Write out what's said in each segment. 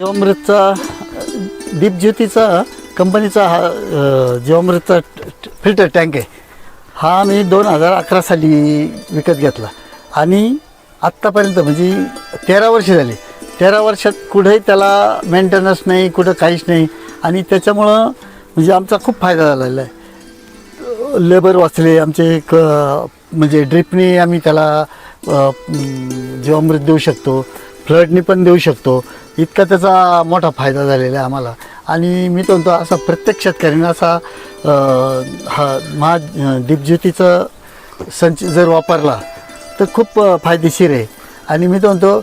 जीवामृतचा दीपज्योतीचा कंपनीचा हा जीवामृतचा filter tank आहे. हा मी दोन हजार अकरा साली विकत घेतला. आणि आत्तापर्यंत म्हणजे तेरा वर्ष झाली. तेरा वर्षात कुठेही त्याला मेंटेनन्स नाही कुठं काहीच नाही. आणि त्याच्यामुळं म्हणजे आमचा खूप फायदा झालेला आहे. लेबर वाचले आमचे क म्हणजे ड्रिपने आम्ही त्याला जीवामृत देऊ शकतो. फ्लडनी पण देऊ शकतो. इतका त्याचा मोठा फायदा झालेला आहे आम्हाला. आणि मी तो म्हणतो असा प्रत्येक शेतकऱ्याने असा हा महा दीपज्योतीचा संच जर वापरला तर खूप फायदेशीर आहे. आणि मी तो म्हणतो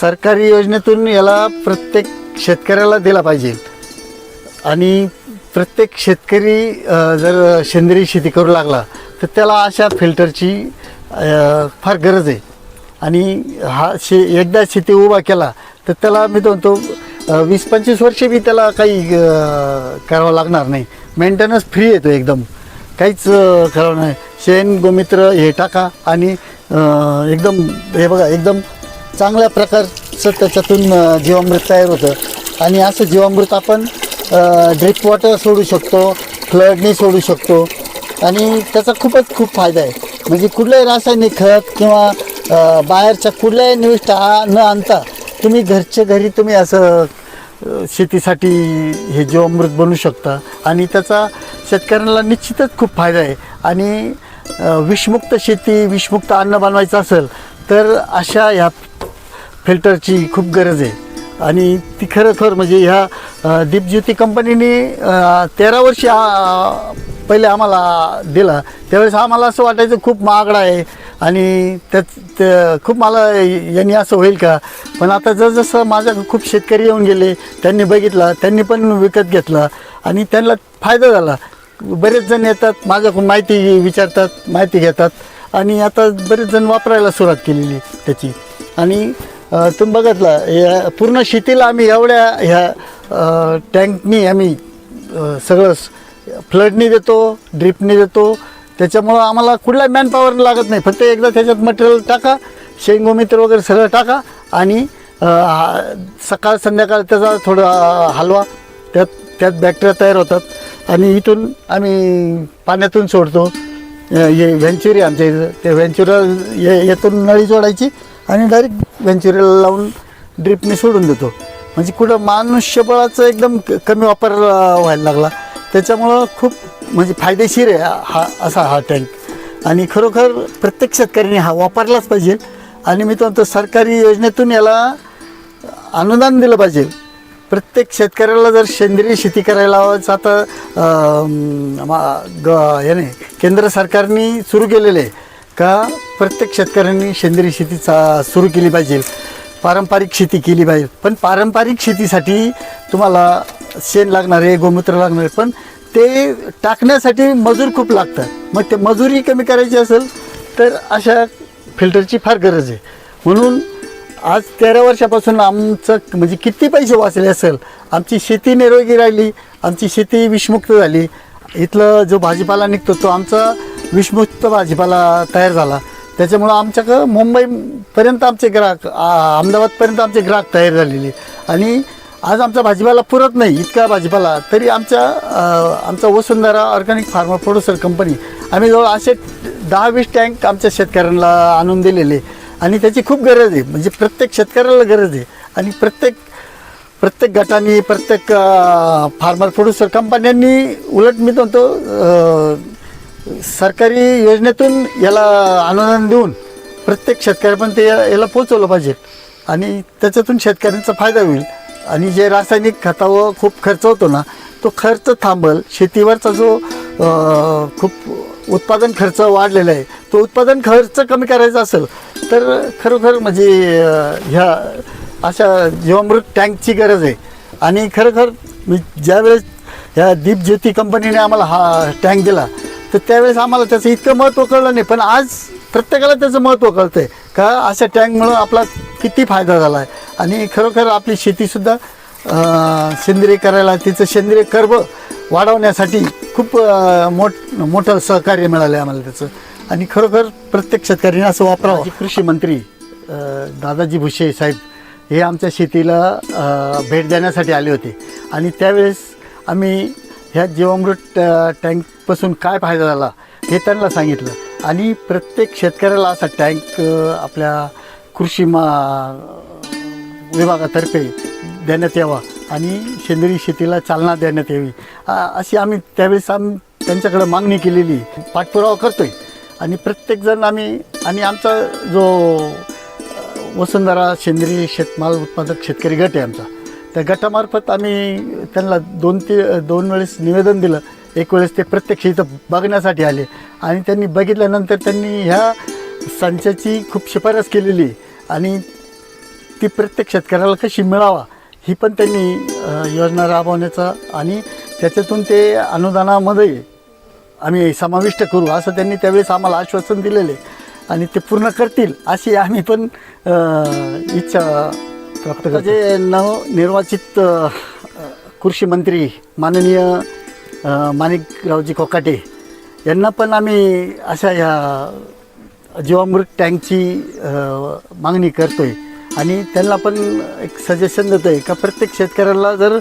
सरकारी योजनेतून याला प्रत्येक शेतकऱ्याला दिला पाहिजे. आणि प्रत्येक शेतकरी जर सेंद्रिय शेती करू लागला तर त्याला अशा फिल्टरची फार गरज आहे. आणि हा शे एकदा शेती उभा केला तर त्याला मी तो म्हणतो वीस पंचवीस वर्षे बी त्याला काही करावं लागणार नाही. मेंटेनन्स फ्री येतो एकदम. काहीच करावं नाही. शेण गोमित्र हे टाका आणि एकदम हे बघा एकदम चांगल्या प्रकारचं त्याच्यातून जीवामृत तयार होतं. आणि असं जीवामृत आपण ड्रिप वॉटर सोडू शकतो फ्लडने सोडू शकतो. आणि त्याचा खूपच खूप फायदा आहे. म्हणजे कुठलंही रासायनिक खत किंवा बाहेरच्या कुठल्याही निविष्ठा न आणता तुम्ही घरच्या घरी तुम्ही असं शेतीसाठी हे जीवामृत बनवू शकता. आणि त्याचा शेतकऱ्यांना निश्चितच खूप फायदा आहे. आणि विषमुक्त शेती विषमुक्त अन्न बनवायचं असेल तर अशा ह्या फिल्टरची खूप गरज आहे. आणि ती खरोखर म्हणजे ह्या दीपज्योती कंपनीने तेरा वर्षी पहिले आम्हाला दिला. त्यावेळेस आम्हाला असं वाटायचं खूप महागडा आहे. आणि त्यात खूप मला यांनी असं होईल का? पण आता जसजसं माझ्या खूप शेतकरी येऊन गेले त्यांनी बघितला त्यांनी पण विकत घेतला आणि त्यांना फायदा झाला. बरेच जण येतात माझ्याकडून माहिती विचारतात माहिती घेतात आणि आता बरेच जण वापरायला सुरुवात केलेली त्याची. आणि तुम्ही बघितला या पूर्ण शेतीला आम्ही एवढ्या ह्या टँकनी आम्ही सगळं फ्लडनी देतो ड्रिपनी देतो त्याच्यामुळं आम्हाला कुठला मॅनपॉवर लागत नाही. फक्त एकदा त्याच्यात मटेरियल टाका शेंगोमित्र वगैरे सगळं टाका आणि सकाळ संध्याकाळ त्याचा थोडा हलवा त्यात त्यात बॅक्टेरिया तयार होतात. आणि इथून आम्ही पाण्यातून सोडतो. हे व्हेंचुरी आमच्या इथं ते व्हेंचुरा ये येथून नळी जोडायची आणि डायरेक्ट व्हेंचुरीला लावून ड्रिपने सोडून देतो. म्हणजे कुठं मनुष्यबळाचा एकदम क- कमी वापर व्हायला लागला. त्याच्यामुळं खूप म्हणजे फायदेशीर आहे हा- असा हा टँक आणि खरोखर प्रत्येक शेतकऱ्याने हा वापरलाच पाहिजे. आणि मी तो म्हणतो सरकारी योजनेतून याला अनुदान दिलं पाहिजे. प्रत्येक शेतकऱ्याला जर सेंद्रिय शेती करायला आता मा- ग याने केंद्र सरकारने सुरू केलेलं आहे का प्रत्येक शेतकऱ्यांनी सेंद्रिय शेती चा सुरू केली पाहिजे. पारंपरिक शेती केली पाहिजे. पण पारंपरिक शेतीसाठी तुम्हाला शेण लागणार आहे गोमूत्र लागणार आहे पण ते टाकण्यासाठी मजूर खूप लागतात. मग ते मजुरी कमी करायची असेल तर अशा फिल्टरची फार गरज आहे. म्हणून आज तेरा वर्षापासून आमचं म्हणजे किती पैसे वाचले असेल आमची शेती निरोगी राहिली आमची शेती विषमुक्त झाली. इथलं जो भाजीपाला निघतो तो आमचा विषमुक्त भाजीपाला तयार झाला. त्याच्यामुळं आमच्याकडं मुंबईपर्यंत आमचे ग्राहक अहमदाबादपर्यंत आमचे ग्राहक तयार झालेले. आणि आज आमचा भाजीपाला पुरत नाही इतका भाजीपाला. तरी आमच्या आमचा Vasundhara organic farmer producer company आम्ही जवळ असे दहा वीस टँक आमच्या शेतकऱ्यांना आणून दिलेले. आणि त्याची खूप गरज आहे. म्हणजे प्रत्येक शेतकऱ्याला गरज आहे. आणि प्रत्येक प्रत्येक गटाने प्रत्येक फार्मर प्रोड्युसर कंपन्यांनी उलट मी म्हणतो सरकारी योजनेतून याला अनुदान देऊन प्रत्येक शेतकऱ्यापर्यंत ते या- याला पोचवलं पाहिजे. आणि त्याच्यातून शेतकऱ्यांचा फायदा होईल. आणि जे रासायनिक खतावर खूप खर्च होतो ना तो खर्च थांबल. शेतीवरचा जो खूप उत्पादन खर्च वाढलेला आहे तो उत्पादन खर्च कमी करायचा असेल तर खरोखर म्हणजे ह्या अशा जीवामृत टँकची गरज आहे. आणि खरोखर मी ज्यावेळेस ह्या दीपज्योती कंपनीने आम्हाला हा टँक दिला तर त्यावेळेस आम्हाला त्याचं इतकं महत्त्व कळलं नाही पण आज प्रत्येकाला त्याचं महत्त्व कळतं आहे का अशा टँकमुळं आपला किती फायदा झाला आहे आणि खरोखर आपली शेतीसुद्धा सेंद्रिय करायला तिचं सेंद्रिय कर्ब वाढवण्यासाठी खूप मोठ मोठं सहकार्य मिळालं आहे आम्हाला त्याचं. आणि खरोखर प्रत्येक शेतकऱ्याने असं वापरावं. कृषी मंत्री दादाजी भुसे साहेब हे आमच्या शेतीला भेट देण्यासाठी आले होते. आणि त्यावेळेस आम्ही ह्या जीवामृत टँकपासून काय फायदा झाला हे त्यांना सांगितलं. आणि प्रत्येक शेतकऱ्याला असा टँक आपल्या कृषी मा विभागातर्फे देण्यात यावा आणि सेंद्रिय शेतीला चालना देण्यात यावी. अशी आम्ही त्यावेळेस आम्ही त्यांच्याकडे मागणी केलेली. पाठपुरावा करतो आहे आणि प्रत्येकजण आम्ही आणि आमचा जो वसुंधरा सेंद्रिय शेतमाल उत्पादक शेतकरी गट आहे आमचा. त्या गटामार्फत आम्ही त्यांना दोन ते दोन वेळेस निवेदन दिलं. एक वेळेस ते प्रत्यक्ष इथं बघण्यासाठी आले. आणि त्यांनी बघितल्यानंतर त्यांनी ह्या संचाची खूप शिफारस केलेली. आणि ती प्रत्येक शेतकऱ्याला कशी मिळावा ही पण त्यांनी योजना राबवण्याचा आणि त्याच्यातून ते अनुदानामध्ये आम्ही समाविष्ट करू असं त्यांनी त्यावेळेस आम्हाला आश्वासन दिलेले. आणि ते पूर्ण करतील अशी आम्ही पण इच्छा प्राप्त करतो. जे नवनिर्वाचित कृषी मंत्री माननीय माणिकरावजी कोकाटे यांना पण आम्ही अशा ह्या जीवामृत टँकची मागणी करतो आहे आणि त्यांना पण एक सजेशन देतो आहे का प्रत्येक शेतकऱ्याला जर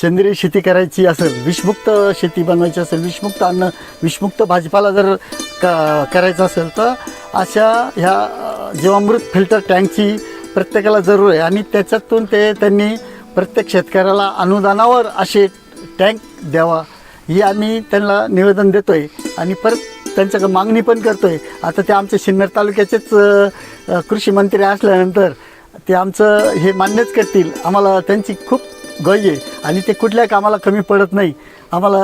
सेंद्रिय शेती करायची असेल विषमुक्त शेती बनवायची असेल विषमुक्त अन्न विषमुक्त भाजीपाला जर का करायचं असेल तर अशा ह्या जीवामृत फिल्टर टँकची प्रत्येकाला जरूर आहे. आणि त्याच्यातून ते त्यांनी प्रत्येक शेतकऱ्याला अनुदानावर असे टँक द्यावा. ही आम्ही त्यांना निवेदन देतो आहे आणि परत त्यांच्याकडे मागणी पण करतो आहे आता ते आमच्या सिन्नर तालुक्याचेच कृषीमंत्री कृषी मंत्री असल्यानंतर ते आमचं हे मान्यच करतील. आम्हाला त्यांची खूप गय आहे आणि ते कुठल्या कामाला कमी पडत नाही. आम्हाला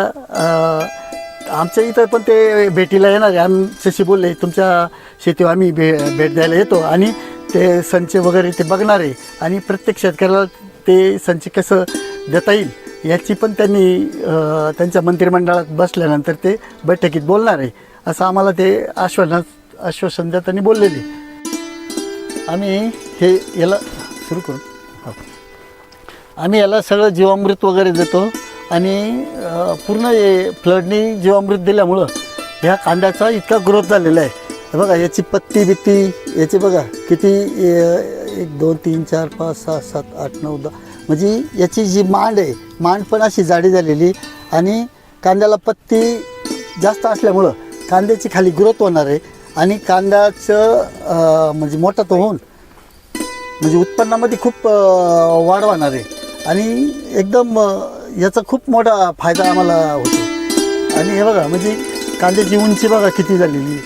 आमच्या इथं पण ते भेटीला येणार आहे. आमच्याशी बोलले तुमच्या शेतीवर आम्ही भे भेट द्यायला येतो आणि ते संच वगैरे ते बघणार आहे आणि प्रत्येक शेतकऱ्याला ते संच कसं देता येईल? याची पण त्यांनी त्यांच्या मंत्रिमंडळात बसल्यानंतर ते बैठकीत बोलणार आहे. असं आम्हाला ते आश्वासन आश्वासन त्यांनी बोललेले. आम्ही हे याला सुरू करू. हो. आम्ही याला सगळं जीवामृत वगैरे देतो आणि पूर्ण हे फ्लडनी जीवामृत दिल्यामुळं ह्या कांद्याचा इतका ग्रोथ झालेला आहे. बघा याची पत्ती बित्ती याची बघा किती एक दोन तीन चार पाच सहा सात आठ नऊ दहा. म्हणजे याची जी मांड आहे मांड पण अशी जाडी झालेली आणि कांद्याला पत्ती जास्त असल्यामुळं कांद्याची खाली ग्रोथ होणार आहे आणि कांद्याचं म्हणजे मोठा तो होऊन म्हणजे उत्पन्नामध्ये खूप वाढ होणार आहे. आणि एकदम याचा खूप मोठा फायदा आम्हाला होतो. आणि हे बघा म्हणजे कांद्याची उंची बघा किती झालेली.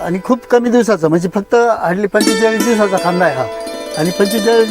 आणि खूप कमी दिवसाचा म्हणजे फक्त हार्डली पंचेचाळीस दिवसाचा कांदा आहे हा. आणि पंचेचाळीस दिवस